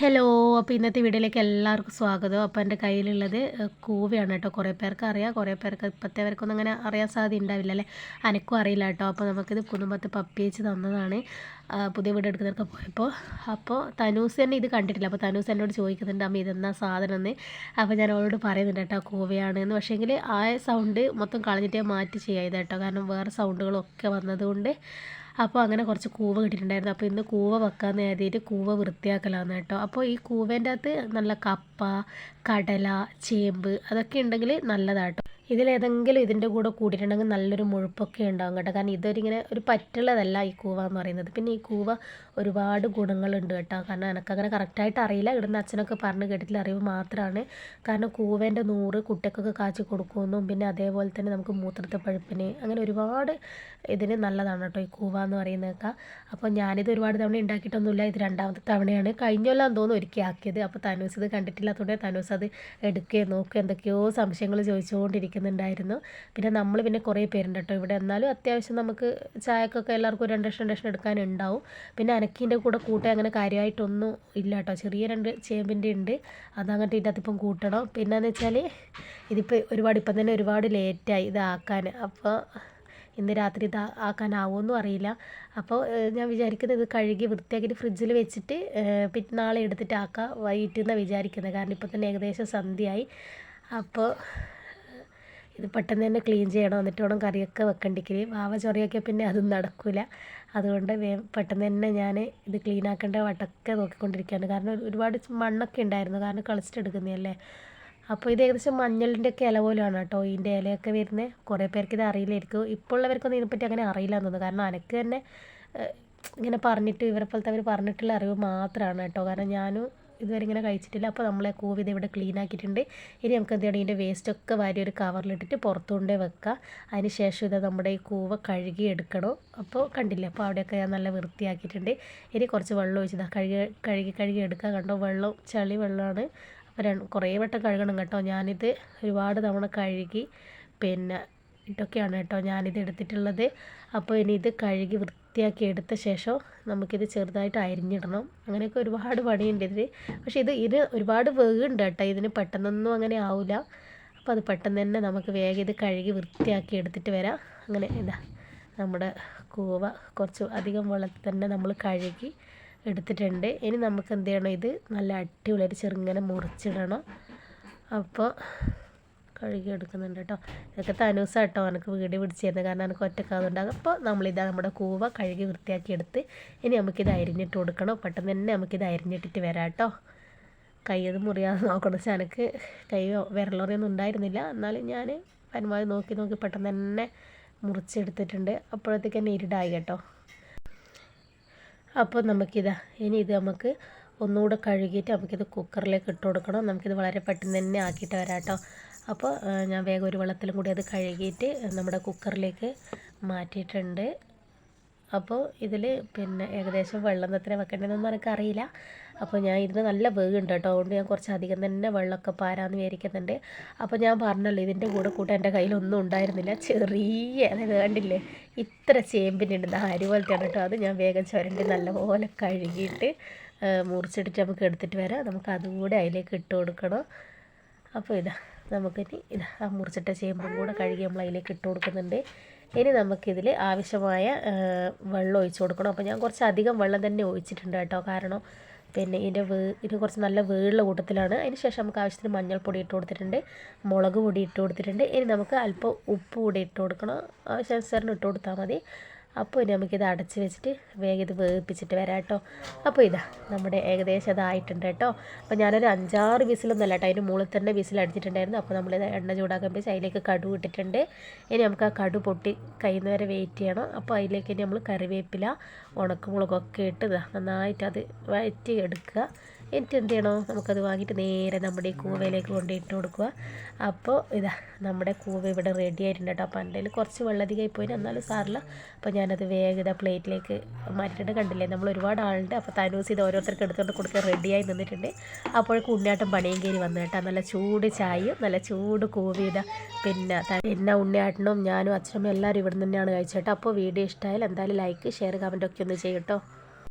Hello അപ്പോൾ ഇന്നത്തെ വീഡിയോയിലേക്ക് എല്ലാവർക്കും സ്വാഗതം. അപ്പോൾ എന്റെ കയ്യിലുള്ളത് കൂവയാണ് കേട്ടോ. കുറേ പേർക്ക് അറിയാം കുറേ പേർക്ക് ഇപ്പോഴത്തെ പേർക്കൊന്നും അങ്ങനെ അറിയാൻ സാധ്യത ഉണ്ടാവില്ല അല്ലേ? അനക്കും അറിയില്ല കേട്ടോ. അപ്പോൾ നമുക്കിത് കുടുംബത്തെ പപ്പിയച്ച് തന്നതാണ് പുതിയ വീട് എടുക്കുന്നവർക്ക് പോയപ്പോൾ അപ്പോൾ തനൂസ് തന്നെ ഇത് കണ്ടിട്ടില്ല. അപ്പോൾ തനൂസ് എന്നോട് ചോദിക്കുന്നുണ്ട് അമ്മ ഇതെന്നാ സാധനം എന്ന്? അപ്പോൾ ഞാൻ അവളോട് പറയുന്നുണ്ട് കേട്ടോ കൂവയാണ് എന്ന്. പക്ഷേങ്കിൽ ആ സൗണ്ട് മൊത്തം കളഞ്ഞിട്ടേ മാറ്റി ചെയ്യാം കേട്ടോ. കാരണം വേറെ സൗണ്ടുകളൊക്കെ വന്നതുകൊണ്ട് അപ്പോൾ അങ്ങനെ കുറച്ച് കൂവ കിട്ടിയിട്ടുണ്ടായിരുന്നു. അപ്പോൾ ഇന്ന് കൂവ വെക്കാമെന്ന് കരുതിയിട്ട് കൂവ വൃത്തിയാക്കലാണ് കേട്ടോ. അപ്പോൾ ഈ കൂവേന്റെ അകത്ത് നല്ല കപ്പ കടല ചേമ്പ് അതൊക്കെ ഉണ്ടെങ്കിൽ നല്ലതാട്ടോ ഇതിലേതെങ്കിലും ഇതിന്റെ കൂടെ കൂടിയിട്ടുണ്ടെങ്കിൽ നല്ലൊരു മുഴുപ്പൊക്കെ ഉണ്ടാകും കേട്ടോ. കാരണം ഇതൊരിങ്ങനെ ഒരു പറ്റുള്ളതല്ല ഈ കൂവ എന്ന് പറയുന്നത്. പിന്നെ ഈ കൂവ ഒരുപാട് ഗുണങ്ങളുണ്ട് കേട്ടോ. കാരണം എനിക്കങ്ങനെ കറക്റ്റായിട്ട് അറിയില്ല. ഇവിടുന്ന് അച്ഛനൊക്കെ പറഞ്ഞ് കേട്ടിട്ടുള്ള അറിവ് മാത്രമാണ്. കാരണം കൂവേന്റെ നൂറ് കുട്ടികൾക്കൊക്കെ കാച്ചി കൊടുക്കുമെന്നും പിന്നെ അതേപോലെ തന്നെ നമുക്ക് മൂത്രത്തെ പഴുപ്പിന് അങ്ങനെ ഒരുപാട് ഇതിന് നല്ലതാണ് കേട്ടോ ഈ കൂവ എന്ന് പറയുന്നതൊക്കെ. അപ്പോൾ ഞാനിത് ഒരുപാട് തവണ ഉണ്ടാക്കിയിട്ടൊന്നുമില്ല. ഇത് രണ്ടാമത്തെ തവണയാണ്. കഴിഞ്ഞൊല്ലാം തോന്നുന്നു ഒരുക്കി ആക്കിയത്. അപ്പോൾ തനൂസ് ഇത് കണ്ടിട്ടില്ലാത്തതുകൊണ്ട് തനൂസ് അത് എടുക്കുകയും നോക്കുക എന്തൊക്കെയോ സംശയങ്ങൾ ചോദിച്ചുകൊണ്ടിരിക്കുന്നുണ്ടായിരുന്നു പിന്നെ നമ്മൾ പിന്നെ കുറേ പേരുണ്ട് കേട്ടോ ഇവിടെ എന്നാലും അത്യാവശ്യം നമുക്ക് ചായക്കൊക്കെ എല്ലാവർക്കും രണ്ട് ലക്ഷം ലക്ഷം എടുക്കാനുണ്ടാവും. പിന്നെ അനക്കിന്റെ കൂടെ കൂട്ടാൻ അങ്ങനെ കാര്യമായിട്ടൊന്നും ഇല്ല കേട്ടോ ചെറിയ രണ്ട് ചേമ്പിന്റെ ഉണ്ട്. അതങ്ങോട്ട് ഇതിനകത്തിപ്പം കൂട്ടണം. പിന്നെയെന്ന് വെച്ചാൽ ഇതിപ്പോൾ ഒരുപാട് ഇപ്പം തന്നെ ഒരുപാട് ലേറ്റായി ഇതാക്കാൻ അപ്പോൾ ഇന്ന് രാത്രി ഇത് ആക്കാനാവുമെന്നും അറിയില്ല. അപ്പോൾ ഞാൻ വിചാരിക്കുന്നത് ഇത് കഴുകി വൃത്തിയാക്കിയിട്ട് ഫ്രിഡ്ജിൽ വെച്ചിട്ട് പിന്നെ നാളെ എടുത്തിട്ട് ആക്കാം വൈകിട്ട് എന്നാണ് വിചാരിക്കുന്നത് കാരണം ഇപ്പോൾ തന്നെ ഏകദേശം സന്ധ്യയായി. അപ്പോൾ ഇത് പെട്ടെന്ന് തന്നെ ക്ലീൻ ചെയ്യണം. എന്നിട്ട് വേണം കറിയൊക്കെ വെക്കണ്ടിക്കൽ വാവ ചൊറിയൊക്കെ പിന്നെ അതും നടക്കില്ല അതുകൊണ്ട് പെട്ടെന്ന് തന്നെ ഞാൻ ഇത് ക്ലീൻ ആക്കേണ്ട വട്ടൊക്കെ നോക്കിക്കൊണ്ടിരിക്കുകയാണ് കാരണം ഒരുപാട് മണ്ണൊക്കെ ഉണ്ടായിരുന്നു. കാരണം കളിച്ചിട്ടെടുക്കുന്നതല്ലേ അപ്പോൾ ഇത് ഏകദേശം മഞ്ഞളിന്റെ ഒക്കെ ഇല പോലെയാണ് കേട്ടോ ഇതിന്റെ ഇലയൊക്കെ വരുന്നത് കുറേ പേർക്ക് ഇത് അറിയില്ലായിരിക്കും. ഇപ്പോൾ ഉള്ളവർക്കൊന്നും ഇതിനെപ്പറ്റി അങ്ങനെ അറിയില്ല കാരണം എനിക്ക് തന്നെ ഇങ്ങനെ പറഞ്ഞിട്ട് ഇവരെ പോലത്തെ അവർ പറഞ്ഞിട്ടുള്ള അറിവ് മാത്രമാണ് കേട്ടോ. കാരണം ഞാനും ഇതുവരെ ഇങ്ങനെ കഴിച്ചിട്ടില്ല. അപ്പോൾ നമ്മളെ കൂവി ഇത് ഇവിടെ ക്ലീൻ ആക്കിയിട്ടുണ്ട്. ഇനി നമുക്ക് എന്ത് ചെയ്യണം? ഇതിന്റെ വേസ്റ്റൊക്കെ വാരി ഒരു കവറിലിട്ടിട്ട് പുറത്തുകൊണ്ടേ വെക്കുക അതിന് ശേഷം ഇത് നമ്മുടെ ഈ കൂവ കഴുകി എടുക്കണം. അപ്പോൾ കണ്ടില്ലേ? അപ്പോൾ അവിടെയൊക്കെ ഞാൻ നല്ല വൃത്തിയാക്കിയിട്ടുണ്ട്. ഇനി കുറച്ച് വെള്ളം ഒഴിച്ചതാണ് കഴുകി കഴുകി കഴുകി എടുക്കുക കണ്ടോ? വെള്ളം ചളി വെള്ളമാണ് രണ്ട് കുറേ വട്ടം കഴുകണം കേട്ടോ ഞാനിത്. ഒരുപാട് തവണ കഴുകി. പിന്നെ ഇതൊക്കെയാണ് കേട്ടോ ഞാനിത് എടുത്തിട്ടുള്ളത്. അപ്പോൾ ഇനി ഇത് കഴുകി വൃത്തിയാക്കി എടുത്ത ശേഷം നമുക്കിത് ചെറുതായിട്ട് അരിഞ്ഞിടണം. അങ്ങനെയൊക്കെ ഒരുപാട് പണിയുണ്ട് ഇതിന് പക്ഷേ ഇത് ഇത് ഒരുപാട് വേഗമുണ്ട് കേട്ടോ. ഇതിന് പെട്ടെന്നൊന്നും അങ്ങനെ ആവില്ല അപ്പോൾ അത് പെട്ടെന്ന് തന്നെ നമുക്ക് വേഗം ഇത് കഴുകി വൃത്തിയാക്കി എടുത്തിട്ട് വരാം. അങ്ങനെ ഇതാ നമ്മുടെ കൂവ കുറച്ച് അധികം വെള്ളത്തിൽ തന്നെ നമ്മൾ കഴുകി എടുത്തിട്ടുണ്ട്. ഇനി നമുക്ക് എന്ത് ചെയ്യണം? ഇത് നല്ല അടിപൊളിയായിട്ട് ചെറുങ്ങനെ മുറിച്ചിടണം. അപ്പോൾ കഴുകി എടുക്കുന്നുണ്ട് കേട്ടോ. ഇതൊക്കെ തനൂസ കേട്ടോ. എനിക്ക് വീട് പിടിച്ചിരുന്നത് കാരണം എനിക്ക് ഒറ്റക്കാതുണ്ടാകും അപ്പോൾ നമ്മളിതാ നമ്മുടെ കൂവ കഴുകി വൃത്തിയാക്കി എടുത്ത് ഇനി നമുക്കിത് അരിഞ്ഞിട്ട് കൊടുക്കണം. പെട്ടെന്ന് തന്നെ നമുക്കിത് അരിഞ്ഞിട്ടിട്ട് വരാം കേട്ടോ. കൈ അത് മുറിയാതെ നോക്കണം. വെച്ചാൽ എനിക്ക് കൈ വിരലുറിയൊന്നും ഉണ്ടായിരുന്നില്ല. എന്നാലും ഞാൻ പരമാവധി നോക്കി നോക്കി പെട്ടെന്ന് തന്നെ മുറിച്ചെടുത്തിട്ടുണ്ട്. അപ്പോഴത്തേക്ക് തന്നെ ഇരുടായി കേട്ടോ. അപ്പോൾ നമുക്കിതാ ഇനി ഇത് നമുക്ക് ഒന്നുകൂടെ കഴുകിയിട്ട് നമുക്കിത് കുക്കറിലേക്ക് ഇട്ട് കൊടുക്കണം. നമുക്കിത് വളരെ പെട്ടെന്ന് തന്നെ ആക്കിയിട്ട് വരാം കേട്ടോ. അപ്പോൾ ഞാൻ വേഗം ഒരു വെള്ളത്തിലും കൂടി അത് കഴുകിയിട്ട് നമ്മുടെ കുക്കറിലേക്ക് മാറ്റിയിട്ടുണ്ട്. അപ്പോൾ ഇതിൽ പിന്നെ ഏകദേശം വെള്ളം എത്ര വെക്കേണ്ടതെന്നൊന്നും എനിക്കറിയില്ല. അപ്പോൾ ഞാൻ ഇതിന് നല്ല വേഗമുണ്ട് കേട്ടോ. അതുകൊണ്ട് ഞാൻ കുറച്ച് അധികം തന്നെ വെള്ളമൊക്കെ പാരാന്ന് വിചാരിക്കുന്നുണ്ട്. അപ്പോൾ ഞാൻ പറഞ്ഞല്ലോ ഇതിന്റെ കൂടെ കൂട്ടം എന്റെ കയ്യിലൊന്നും ഉണ്ടായിരുന്നില്ല. ചെറിയ അതായത് കണ്ടില്ലേ ഇത്ര ചേമ്പിന്റെ അരി അരുപോലത്തെയാണ് കേട്ടോ. അത് ഞാൻ വേഗം ചുരണ്ടി നല്ലപോലെ കഴുകിയിട്ട് മുറിച്ചെടുത്ത് നമുക്ക് എടുത്തിട്ട് വരാം. നമുക്ക് അതുകൂടെ അതിലേക്ക് ഇട്ട് കൊടുക്കണം. അപ്പോൾ ഇതാ. നമുക്കിനി ഇതാ മുറിച്ചിട്ട ചേമ്പും കൂടെ കഴുകി നമ്മൾ അതിലേക്ക് ഇട്ട് കൊടുക്കുന്നുണ്ട്. ഇനി നമുക്കിതിൽ ആവശ്യമായ വെള്ളം ഒഴിച്ച് കൊടുക്കണം. അപ്പോൾ ഞാൻ കുറച്ച് അധികം വെള്ളം തന്നെ ഒഴിച്ചിട്ടുണ്ട് കേട്ടോ. കാരണം പിന്നെ ഇതിന്റെ വേ ഇത് കുറച്ച് നല്ല വേളുള്ള കൂട്ടത്തിലാണ്. അതിന് ശേഷം നമുക്ക് ആവശ്യത്തിന് മഞ്ഞൾപ്പൊടി ഇട്ട് കൊടുത്തിട്ടുണ്ട്. മുളക് പൊടി ഇട്ട് കൊടുത്തിട്ടുണ്ട്. ഇനി നമുക്ക് അല്പം ഉപ്പ് കൂടി ഇട്ട് കൊടുക്കണം. ആവശ്യാനുസരണം ഇട്ട് കൊടുത്താൽ മതി. അപ്പോൾ ഇനി നമുക്കിത് അടച്ച് വെച്ചിട്ട് വേഗം ഇത് വേവിപ്പിച്ചിട്ട് വരാം കേട്ടോ. അപ്പോൾ ഇതാ നമ്മുടെ ഏകദേശം അതായിട്ടുണ്ട് കേട്ടോ. അപ്പോൾ ഞാനൊരു അഞ്ചാറ് വിസിലൊന്നുമല്ല കേട്ടോ അതിന് മുകളിൽ തന്നെ വിസിൽ അടിച്ചിട്ടുണ്ടായിരുന്നു അപ്പോൾ നമ്മളിത് എണ്ണ ചൂടാക്കാൻ വെച്ച് അതിലേക്ക് കടു ഇട്ടിട്ടുണ്ട്. ഇനി നമുക്ക് ആ കടു പൊട്ടി കഴിയുന്ന വരെ വെയിറ്റ് ചെയ്യണം. അപ്പോൾ അതിലേക്ക് ഇനി നമ്മൾ കറിവേപ്പില ഉണക്കമുളകൊക്കെ ഇട്ട് നന്നായിട്ട് അത് വഴറ്റി എടുക്കുക. എന്നിട്ട് എന്ത് ചെയ്യണോ നമുക്കത് വാങ്ങിയിട്ട് നേരെ നമ്മുടെ കൂവയിലേക്ക് കൊണ്ടിട്ട് കൊടുക്കുക. അപ്പോൾ ഇതാ നമ്മുടെ കൂവ ഇവിടെ റെഡി ആയിട്ടുണ്ട് കേട്ടോ. അപ്പോൾ എന്റെ കുറച്ച് വെള്ളധികമായി പോയി. എന്നാലും സാറില്ല അപ്പോൾ ഞാനത് വേഗം ഇതാ പ്ലേറ്റിലേക്ക് മാറ്റിയിട്ട് കണ്ടില്ലേ നമ്മൾ ഒരുപാട് ആളുണ്ട്. അപ്പോൾ തനൂസ് ഇത് ഓരോരുത്തർക്ക് എടുത്തുകൊണ്ട് കൊടുക്കാൻ റെഡിയായി നിന്നിട്ടുണ്ട്. അപ്പോഴേക്കും ഉണ്ണിയാട്ടം പണിയും കയറി വന്നു കേട്ടോ. നല്ല ചൂട് ചായയും നല്ല ചൂട് കൂവിത പിന്നെ പിന്നെ ഉണ്ണിയാട്ടനും ഞാനും അച്ഛനും എല്ലാവരും ഇവിടെ തന്നെയാണ് കഴിച്ചേട്ടോ അപ്പോൾ വീഡിയോ ഇഷ്ടമായാലും എന്തായാലും ലൈക്ക് ഷെയർ കമന്റൊക്കെ ഒന്ന് ചെയ്യട്ടോ